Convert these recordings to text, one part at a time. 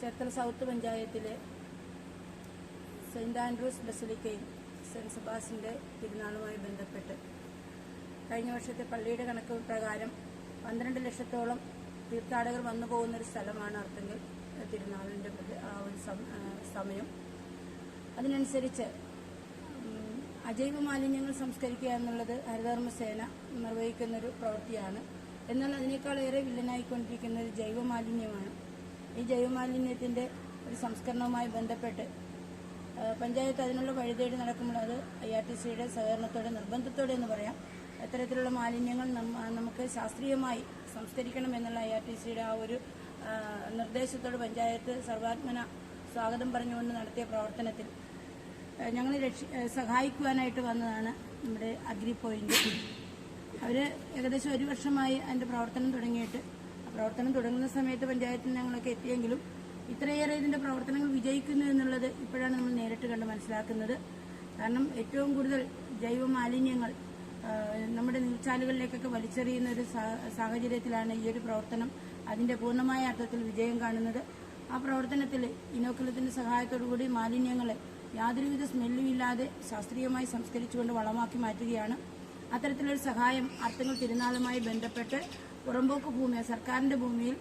Cherthala south പഞ്ചായത്തിലെ saint Andrews ബസലിക്കയും saint സബാസിന്റെ തിരുനാളുമായി ബന്ധപ്പെട്ട് കഴിഞ്ഞ വർഷത്തെ പള്ളിയുടെ കണക്ക് പ്രകാരം പന്ത്രണ്ട് ലക്ഷത്തോളം തീർത്ഥാടകർ വന്നു പോകുന്ന ഒരു സ്ഥലമാണ് അർത്തങ്കൽ തിരുനാളിന്റെ ആ ഒരു സമയം. അതിനനുസരിച്ച് അജൈവ മാലിന്യങ്ങൾ സംസ്കരിക്കുക എന്നുള്ളത് ഹരിതകർമ്മസേന നിർവഹിക്കുന്നൊരു പ്രവൃത്തിയാണ്. എന്നാൽ അതിനേക്കാളേറെ വില്ലനായിക്കൊണ്ടിരിക്കുന്ന ഒരു ജൈവ മാലിന്യമാണ് ഈ ജൈവമാലിന്യത്തിന്റെ ഒരു സംസ്കരണവുമായി ബന്ധപ്പെട്ട് പഞ്ചായത്ത് അതിനുള്ള വഴിതേടി നടക്കുമ്പോൾ അത് ഐ ആർ ടി സിയുടെ സഹകരണത്തോടെ നിർബന്ധത്തോടെ എന്ന് പറയാം. അത്തരത്തിലുള്ള മാലിന്യങ്ങൾ നമുക്ക് ശാസ്ത്രീയമായി സംസ്കരിക്കണം എന്നുള്ള ഐ ആർ ടി സിയുടെ ആ ഒരു നിർദ്ദേശത്തോട് പഞ്ചായത്ത് സർവാത്മന സ്വാഗതം പറഞ്ഞുകൊണ്ട് നടത്തിയ പ്രവർത്തനത്തിൽ ഞങ്ങൾ രക്ഷ സഹായിക്കുവാനായിട്ട് വന്നതാണ് നമ്മുടെ അഗ്രി പോയിന്റ്. അവർ ഏകദേശം ഒരു വർഷമായി അതിന്റെ പ്രവർത്തനം തുടങ്ങിയിട്ട് പ്രവർത്തനം തുടങ്ങുന്ന സമയത്ത് പഞ്ചായത്തിൽ ഞങ്ങളൊക്കെ എത്തിയെങ്കിലും ഇത്രയേറെ ഇതിന്റെ പ്രവർത്തനങ്ങൾ വിജയിക്കുന്നു എന്നുള്ളത് ഇപ്പോഴാണ് നമ്മൾ നേരിട്ട് കണ്ട് മനസ്സിലാക്കുന്നത്. കാരണം ഏറ്റവും കൂടുതൽ ജൈവ മാലിന്യങ്ങൾ നമ്മുടെ നീർച്ചാലുകളിലേക്കൊക്കെ വലിച്ചെറിയുന്ന ഒരു സാഹചര്യത്തിലാണ് ഈ ഒരു പ്രവർത്തനം അതിന്റെ പൂർണമായ അർത്ഥത്തിൽ വിജയം കാണുന്നത്. ആ പ്രവർത്തനത്തിൽ ഇനോക്കുലത്തിന്റെ സഹായത്തോടുകൂടി മാലിന്യങ്ങളെ യാതൊരുവിധ സ്മെല്ലും ഇല്ലാതെ ശാസ്ത്രീയമായി സംസ്കരിച്ചുകൊണ്ട് വളമാക്കി മാറ്റുകയാണ്. അത്തരത്തിലൊരു സഹായം അർത്ഥങ്ങൾ തിരുനാളുമായി ബന്ധപ്പെട്ട് പുറമ്പോക്ക് ഭൂമി സർക്കാരിന്റെ ഭൂമിയിൽ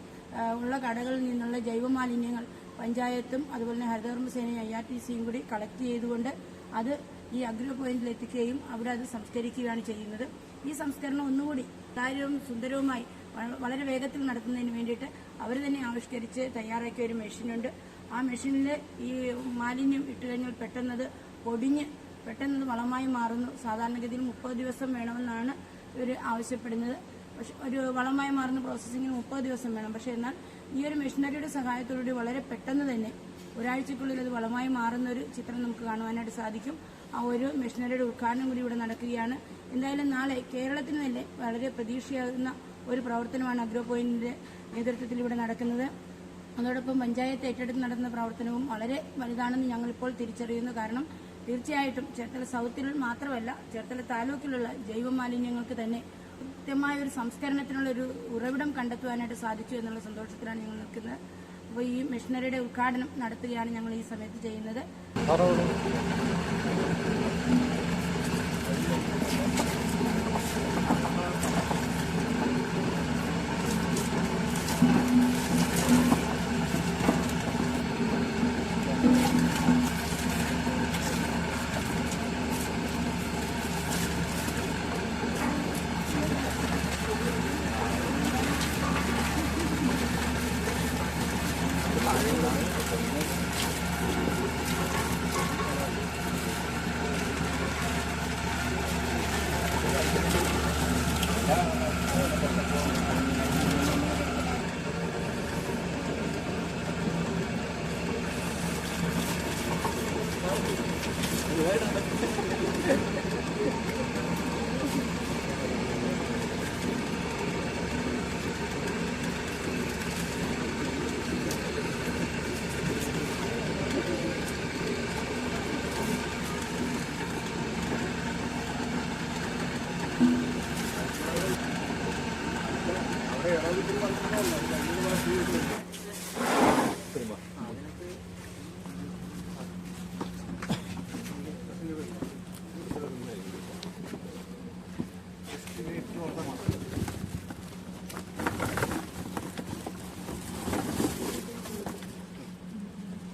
ഉള്ള കടകളിൽ നിന്നുള്ള ജൈവമാലിന്യങ്ങൾ പഞ്ചായത്തും അതുപോലെ തന്നെ ഹരിതകർമ്മസേനയും ഐ ആർ ടി സിയും കൂടി കളക്ട് ചെയ്തുകൊണ്ട് അത് ഈ അഗ്രോ പോയിന്റിൽ എത്തിക്കുകയും അവിടെ അത് സംസ്കരിക്കുകയാണ് ചെയ്യുന്നത്. ഈ സംസ്കരണം ഒന്നുകൂടി കാര്യവും സുന്ദരവുമായി വളരെ വേഗത്തിൽ നടത്തുന്നതിന് വേണ്ടിയിട്ട് അവർ തന്നെ ആവിഷ്കരിച്ച് തയ്യാറാക്കിയ ഒരു മെഷീനുണ്ട്. ആ മെഷീനിൽ ഈ മാലിന്യം ഇട്ട് കഴിഞ്ഞാൽ പെട്ടെന്നത് പൊടിഞ്ഞ് പെട്ടെന്നത് വളമായി മാറുന്നു. സാധാരണഗതിയിൽ മുപ്പത് ദിവസം വേണമെന്നാണ് ഇവർ ആവശ്യപ്പെടുന്നത്. പക്ഷെ ഒരു വളമായി മാറുന്ന പ്രോസസ്സിങ്ങിന് മുപ്പത് ദിവസം വേണം. പക്ഷേ എന്നാൽ ഈ ഒരു മെഷീനറിയുടെ സഹായത്തോടുകൂടി വളരെ പെട്ടെന്ന് തന്നെ ഒരാഴ്ചക്കുള്ളിൽ അത് വളമായി മാറുന്ന ഒരു ചിത്രം നമുക്ക് കാണുവാനായിട്ട് സാധിക്കും. ആ ഒരു മെഷീനറിയുടെ ഉദ്ഘാടനം കൂടി ഇവിടെ നടക്കുകയാണ്. എന്തായാലും നാളെ കേരളത്തിന് തന്നെ വളരെ പ്രതീക്ഷയാകുന്ന ഒരു പ്രവർത്തനമാണ് അഗ്രോ പോയിന്റിന്റെ നേതൃത്വത്തിൽ ഇവിടെ നടക്കുന്നത്. അതോടൊപ്പം പഞ്ചായത്ത് ഏറ്റെടുത്ത് നടത്തുന്ന പ്രവർത്തനവും വളരെ വലുതാണെന്ന് ഞങ്ങളിപ്പോൾ തിരിച്ചറിയുന്നു. കാരണം തീർച്ചയായിട്ടും ചേർത്തല സൗത്തിൽ മാത്രമല്ല ചേർത്തല താലൂക്കിലുള്ള ജൈവ മാലിന്യങ്ങൾക്ക് തന്നെ കൃത്യമായ ഒരു സംസ്കരണത്തിനുള്ള ഒരു ഉറവിടം കണ്ടെത്തുവാനായിട്ട് സാധിച്ചു എന്നുള്ള സന്തോഷത്തിലാണ് ഞങ്ങൾ നിൽക്കുന്നത്. അപ്പോൾ ഈ മെഷീനറിയുടെ ഉദ്ഘാടനം നടത്തുകയാണ് ഞങ്ങൾ ഈ സമയത്ത് ചെയ്യുന്നത്. Gracias.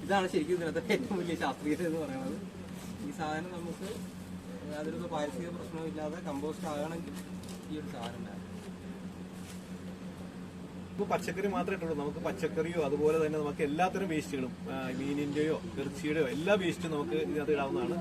ഇതാണ് ശരിക്കും ഇതിനകത്തെ ഏറ്റവും വലിയ ശാസ്ത്രീയത എന്ന് പറയുന്നത്. ഈ സാധനം നമുക്ക് യാതൊരു പാരിസ്ഥിതിക പ്രശ്നവും ഇല്ലാതെ കമ്പോസ്റ്റ് ആകണമെങ്കിൽ ഈ ഒരു സാധനം വേണം ഇപ്പൊ പച്ചക്കറി മാത്രമേ ഇട്ടുള്ളൂ. നമുക്ക് പച്ചക്കറിയോ അതുപോലെ തന്നെ നമുക്ക് എല്ലാത്തരം വേസ്റ്റുകളും മീനിന്റെയോ ഇറച്ചിയുടെയോ എല്ലാ വേസ്റ്റും നമുക്ക് ഇതിനകത്ത് ഇടാവുന്നതാണ്.